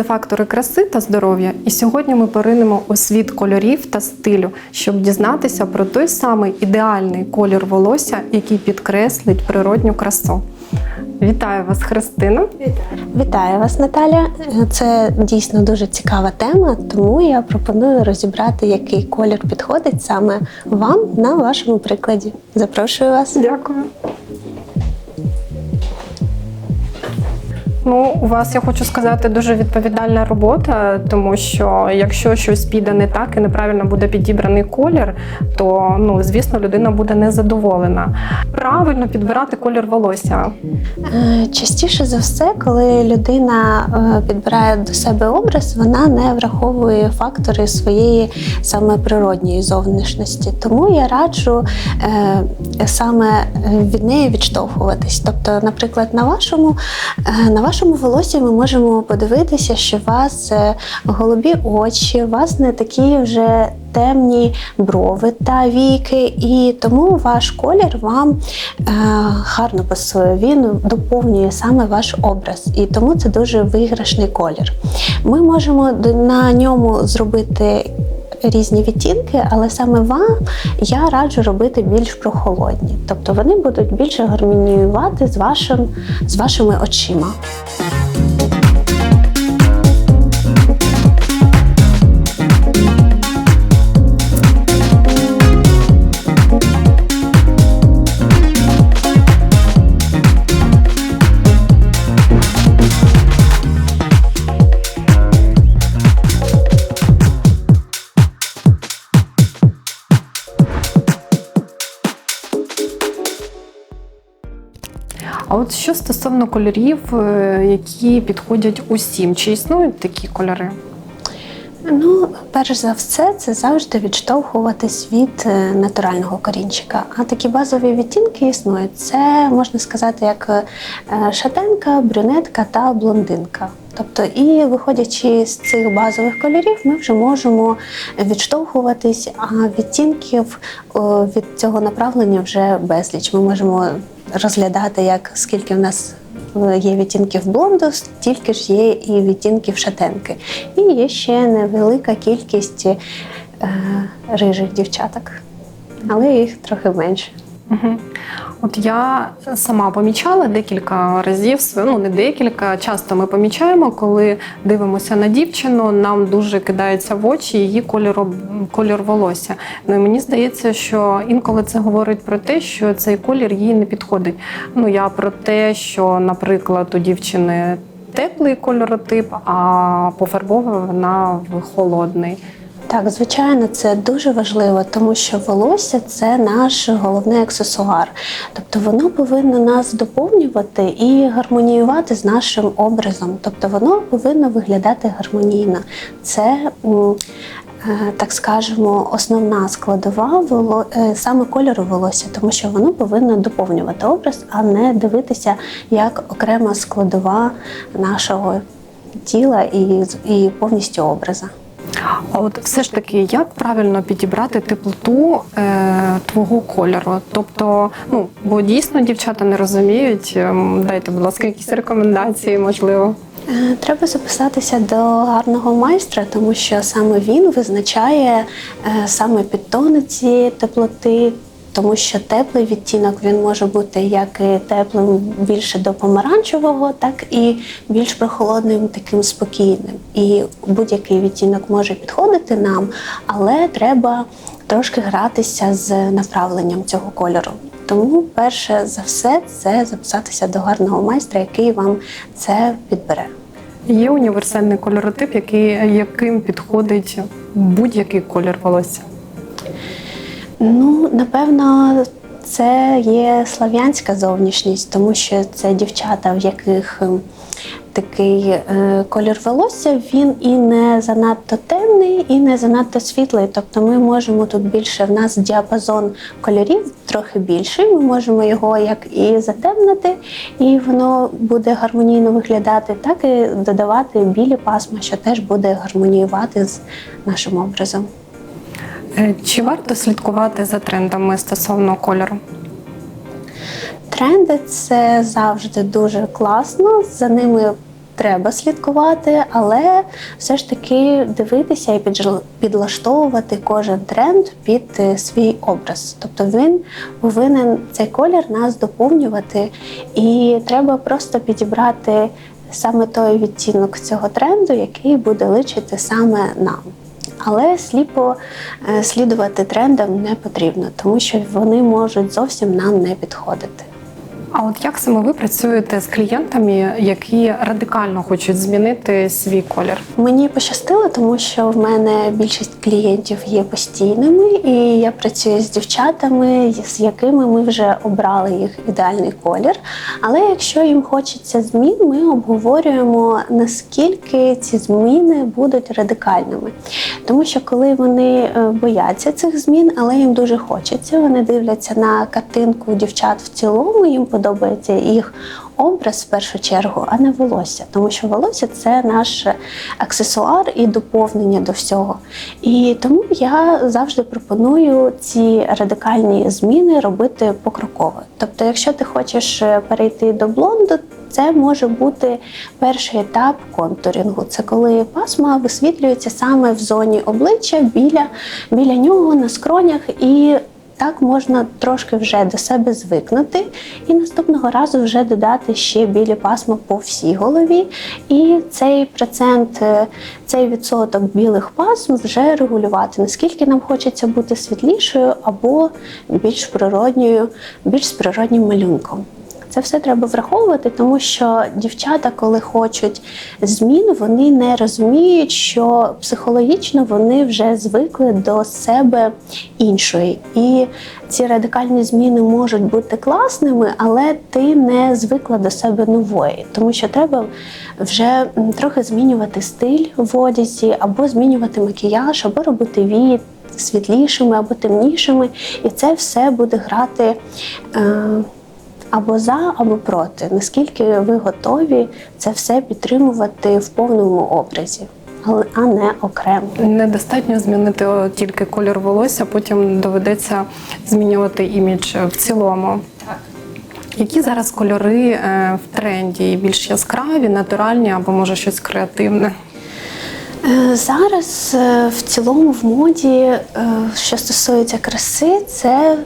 Вітаю! Це фактори краси та здоров'я. І сьогодні ми поринемо у світ кольорів та стилю, щоб дізнатися про той самий ідеальний колір волосся, який підкреслить природню красу. Вітаю вас, Христина! Вітаю вас, Наталя. Це дійсно дуже цікава тема, тому я пропоную розібрати, який колір підходить саме вам на вашому прикладі. Запрошую вас. Дякую. Ну, у вас я хочу сказати дуже відповідальна робота, тому що якщо щось піде не так і неправильно буде підібраний колір, то ну звісно людина буде незадоволена. Правильно підбирати колір волосся. Е, Частіше за все, коли людина е, підбирає до себе образ, вона не враховує фактори своєї саме природньої зовнішності. Тому я раджу е, саме від неї відштовхуватись. Тобто, наприклад, на вашому, на вашому волосі ми можемо подивитися, що у вас е, голубі очі, у вас не такі вже темні брови та віки, і тому ваш колір вам е, гарно пасує. Він доповнює саме ваш образ, і тому це дуже виграшний колір. Ми можемо на ньому зробити. Різні відтінки, але саме вам я раджу робити більш прохолодні, тобто вони будуть більше гармоніювати з вашим з вашими очима. От що стосовно кольорів, е, які підходять усім, чи існують такі кольори? Ну, перш за все, це завжди відштовхуватись від е, натурального корінчика. А такі базові відтінки існують. Це можна сказати як е, шатенка, брюнетка та блондинка. Тобто, і виходячи з цих базових кольорів, ми вже можемо відштовхуватись, а відтінків від цього направлення вже безліч. Ми можемо розглядати, як скільки в нас е, є відтінків блонду, стільки ж є і відтінків шатенки. І є ще невелика кількість е, рижих дівчаток, але їх трохи менше. От я сама помічала декілька разів, ну не декілька, часто ми помічаємо, коли дивимося на дівчину, нам дуже кидається в очі її кольор, кольор волосся. Ну і мені здається, що інколи це говорить про те, що цей колір їй не підходить. Ну я про те, що, наприклад, у дівчини теплий кольоротип, а пофарбована вона в холодний. Так, звичайно, це дуже важливо, тому що волосся це наш головний аксесуар. Тобто воно повинно нас доповнювати і гармоніювати з нашим образом. Тобто воно повинно виглядати гармонійно. Це е, так скажемо, основна складова е, саме кольору волосся, тому що воно повинно доповнювати образ, а не дивитися як окрема складова нашого тіла і, і повністю образа. А от все ж таки, як правильно підібрати теплоту е, твого кольору? Тобто, ну бо дійсно дівчата не розуміють. Ем, Дайте, будь ласка, якісь рекомендації, можливо. Е, Треба записатися до гарного майстра, тому що саме він визначає е, саме підтони цієї теплоти. Тому що теплий відтінок він може бути як і теплим більше до помаранчевого, так і більш прохолодним, таким спокійним. І будь-який відтінок може підходити нам, але треба трошки гратися з направленням цього кольору. Тому перше за все це записатися до гарного майстра, який вам це підбере. Є універсальний кольоротип, який, яким підходить будь-який колір волосся. Ну, напевно, це є слав'янська зовнішність, тому що це дівчата, в яких ем, такий е, колір волосся, він і не занадто темний, і не занадто світлий. Тобто ми можемо тут більше, в нас діапазон кольорів трохи більший. Ми можемо його як і затемнити, і воно буде гармонійно виглядати, так і додавати білі пасма, що теж буде гармоніювати з нашим образом. Е, Чи варто слідкувати за трендами стосовно кольору? Тренди це завжди дуже класно. За ними треба слідкувати, але все ж таки дивитися і підлаштовувати кожен тренд під е, свій образ. Тобто він повинен цей колір нас доповнювати, і треба просто підібрати саме той відтінок цього тренду, який буде личити саме нам. Але сліпо е, слідувати трендам не потрібно, тому що вони можуть зовсім нам не підходити. А от як саме ви працюєте з клієнтами, які радикально хочуть змінити свій колір? Мені пощастило, тому що в мене більшість клієнтів є постійними, і я працюю з дівчатами, з якими ми вже обрали їх ідеальний колір. Але якщо їм хочеться змін, ми обговорюємо наскільки ці зміни будуть радикальними. Тому що коли вони е, бояться цих змін, але їм дуже хочеться, вони дивляться на картинку дівчат в цілому, їм подобається їх образ в першу чергу, а не волосся. Тому що волосся це наш аксесуар і доповнення до всього. І тому я завжди пропоную ці радикальні зміни робити покроково. Тобто, якщо ти хочеш е, перейти до блонду, це може бути перший етап контурінгу. Це коли пасма висвітлюється саме в зоні обличчя біля, біля нього на скронях і. Так можна трошки вже до себе звикнути, і наступного разу вже додати ще білі пасма по всій голові. І цей процент, е, цей відсоток білих пасм вже регулювати, наскільки нам хочеться бути світлішою або більш природньою, більш з природнім малюнком. Це все треба враховувати, тому що дівчата, коли хочуть змін, вони не розуміють, що психологічно вони вже звикли до себе іншої. І ці радикальні зміни можуть бути класними, але ти не звикла до себе нової, тому що треба вже трохи змінювати стиль в одязі, або змінювати макіяж, або робити вії світлішими або темнішими, і це все буде грати. Е- або за, або проти. Наскільки ви готові це все підтримувати в повному образі, але- а не окремо. Недостатньо змінити тільки колір волосся, потім доведеться змінювати імідж в цілому. Які зараз кольори е, в тренді? Більш яскраві, натуральні або може щось креативне? Е, Зараз е, в цілому в моді, що стосується краси, це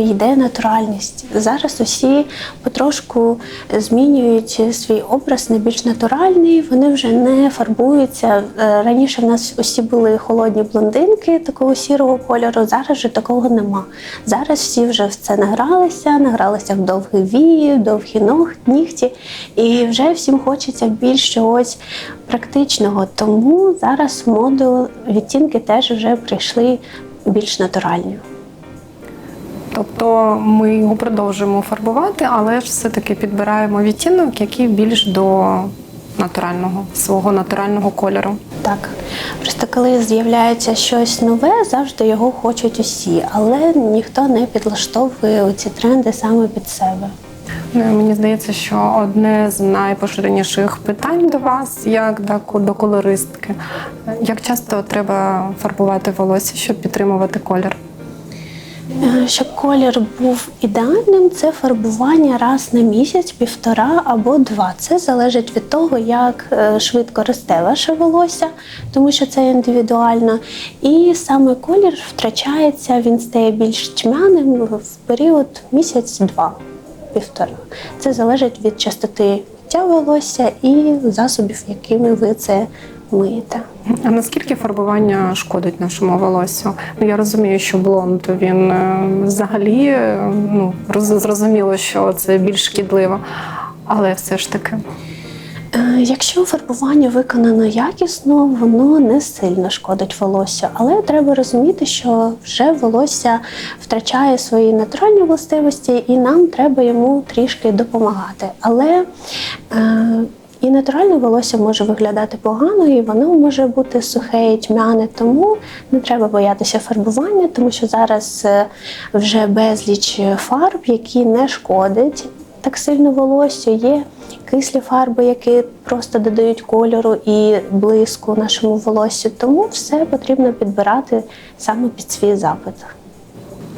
йде натуральність. Зараз усі потрошку змінюють свій образ на більш натуральний. Вони вже не фарбуються. Е, Раніше в нас усі були холодні блондинки такого сірого кольору. Зараз же такого нема. Зараз всі вже в це награлися, награлися в довгі вії, довгі ног- нігті, і вже всім хочеться більш чогось практичного. Тому зараз моду відтінки теж вже прийшли більш натуральні. Тобто ми його продовжуємо фарбувати, але ж все-таки підбираємо відтінок, який більш до натурального, свого натурального кольору. Так, просто коли з'являється щось нове, завжди його хочуть усі, але ніхто не підлаштовує ці тренди саме під себе. Ну, Мені здається, що одне з найпоширеніших питань до вас, як до, до колористки, як часто треба фарбувати волосся, щоб підтримувати колір? Е, Щоб колір був ідеальним, це фарбування раз на місяць, півтора або два. Це залежить від того, як е, швидко росте ваше волосся, тому що це індивідуально. І саме колір втрачається, він стає більш тьмяним в період місяць-два, півтора. Це залежить від частоти волосся і засобів, якими ви це миєте. А наскільки фарбування шкодить нашому волоссю? Ну я розумію, що блонд він е, взагалі е, ну зрозуміло, що це більш шкідливо, але все ж таки. Е, Якщо фарбування виконано якісно, воно не сильно шкодить волосся, але треба розуміти, що вже волосся втрачає свої натуральні властивості, і нам треба йому трішки допомагати. Але е, і натуральне волосся може виглядати погано, і воно може бути сухе і тьмяне, тому не треба боятися фарбування, тому що зараз е, вже безліч фарб, які не шкодять так сильно волосся. Є кислі фарби, які просто додають кольору і блиску нашому волоссю. Тому все потрібно підбирати саме під свій запит.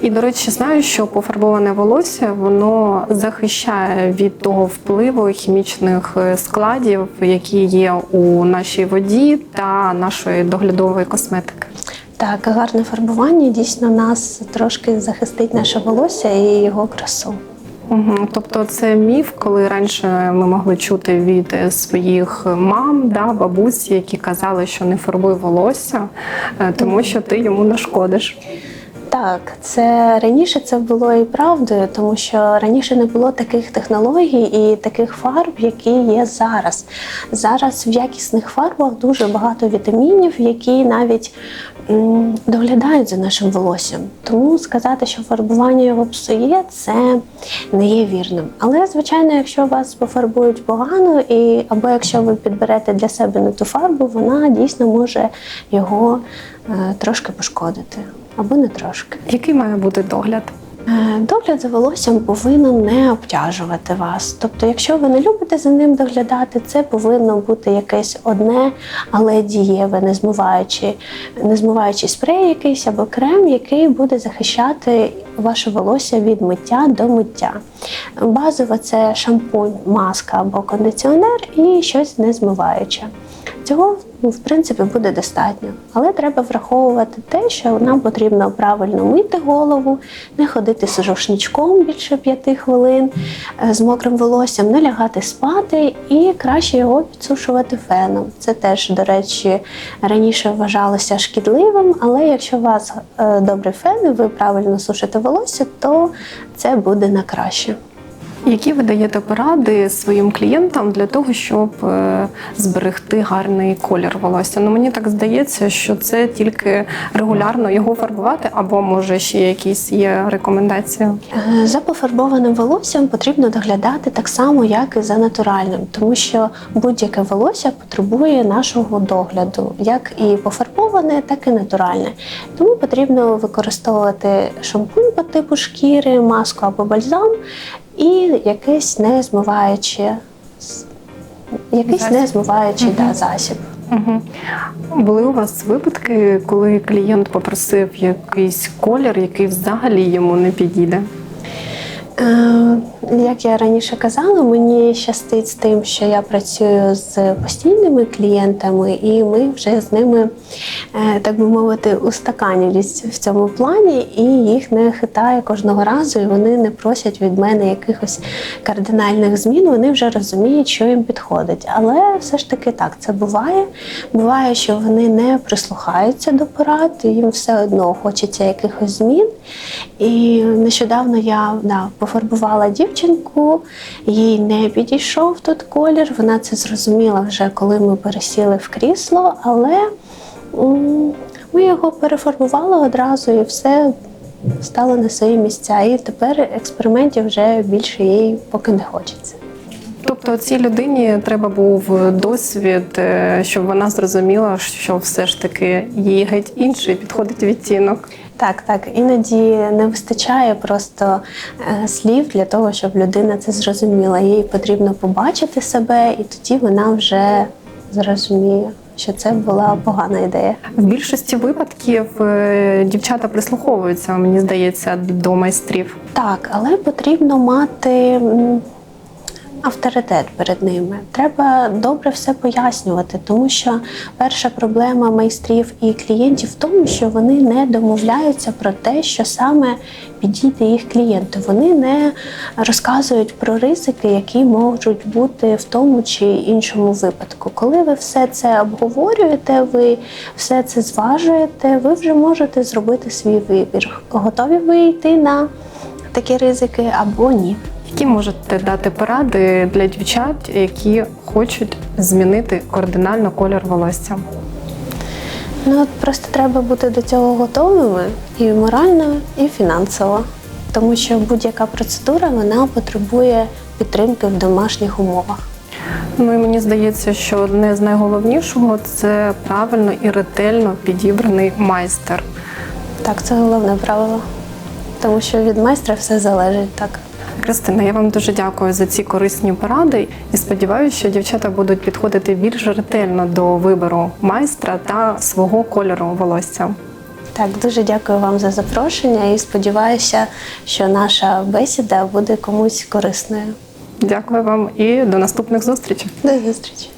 І до речі, знаю, що пофарбоване волосся воно захищає від того впливу хімічних е, складів, які є у нашій воді та нашої доглядової косметики. Так, гарне фарбування дійсно нас трошки захистить наше волосся і його красу. Угу. Тобто це міф, коли раніше ми могли чути від своїх мам, да, бабусь, які казали, що не фарбуй волосся, е, тому що ти йому нашкодиш. Так, це раніше це було і правдою, тому що раніше не було таких технологій і таких фарб, які є зараз. Зараз в якісних фарбах дуже багато вітамінів, які навіть м, доглядають за нашим волоссям. Тому сказати, що фарбування його псує, це не є вірним. Але звичайно, якщо вас пофарбують погано, і або якщо ви підберете для себе не ту фарбу, вона дійсно може його е, трошки пошкодити. Або не трошки. Який має бути догляд? Е, Догляд за волоссям повинен не обтяжувати вас. Тобто, якщо ви не любите за ним доглядати, це повинно бути якесь одне, але дієве, не змиваючи, не змиваючий спрей якийсь або крем, який буде захищати ваше волосся від миття до миття. Базово це шампунь, маска або кондиціонер і щось не змиваюче. Цього ну, в принципі буде достатньо, але треба враховувати те, що нам потрібно правильно мити голову, не ходити з рушничком більше п'яти хвилин, е, з мокрим волоссям, не лягати спати і краще його підсушувати феном. Це теж, до речі, раніше вважалося шкідливим, але якщо у вас е, добрий фен і ви правильно сушите волосся, то це буде на краще. Які ви даєте поради своїм клієнтам для того, щоб е, зберегти гарний колір волосся? Ну мені так здається, що це тільки регулярно його фарбувати, або може ще якісь є рекомендації. Е, За пофарбованим волоссям потрібно доглядати так само, як і за натуральним, тому що будь-яке волосся потребує нашого догляду, як і пофарбоване, так і натуральне. Тому потрібно використовувати шампунь по типу шкіри, маску або бальзам і якийсь не змиваючи, якийсь не змиваючий Мгм. да, засіб. Угу. Були у вас випадки, коли клієнт попросив якийсь колір, який взагалі йому не підійде? Е, Як я раніше казала, мені щастить з тим, що я працюю з постійними клієнтами, і ми вже з ними, е, так би мовити, устаканілись в цьому плані, і їх не хитає кожного разу, і вони не просять від мене якихось кардинальних змін. Вони вже розуміють, що їм підходить. Але все ж таки так, це буває. Буває, що вони не прислухаються до порад, їм все одно хочеться якихось змін. І нещодавно я да, пофарбувала дівчинку, їй не підійшов тут колір. Вона це зрозуміла вже, коли ми пересіли в крісло, але ми його перефарбували одразу і все стало на свої місця. І тепер експериментів вже більше їй поки не хочеться. Тобто цій людині треба був досвід, е, щоб вона зрозуміла, що все ж таки їй геть інший підходить відтінок. Так, так, іноді не вистачає просто е, слів для того, щоб людина це зрозуміла. Їй потрібно побачити себе, і тоді вона вже зрозуміє, що це була погана ідея. В більшості випадків е, дівчата прислуховуються, мені здається, до майстрів. Так, але потрібно мати авторитет перед ними. Треба добре все пояснювати, тому що перша проблема майстрів і клієнтів в тому, що вони не домовляються про те, що саме підійде їх клієнту. Вони не розказують про ризики, які можуть бути в тому чи іншому випадку. Коли ви все це обговорюєте, ви все це зважуєте, ви вже можете зробити свій вибір. Готові ви йти на такі ризики або ні. Які можете дати поради для дівчат, які хочуть змінити кардинально колір волосся? Ну от просто треба бути до цього готовими і морально, і фінансово. Тому що будь-яка процедура вона потребує підтримки в домашніх умовах. Ну і мені здається, що одне з найголовнішого це правильно і ретельно підібраний майстер. Так, це головне правило. Тому що від майстра все залежить так. Кристина, я вам дуже дякую за ці корисні поради і сподіваюся, що дівчата будуть підходити більш ретельно до вибору майстра та свого кольору волосся. Так, дуже дякую вам за запрошення і сподіваюся, що наша бесіда буде комусь корисною. Дякую вам і до наступних зустрічей. До зустрічі.